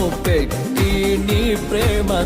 ప్రాణము నీ ప్రేమతో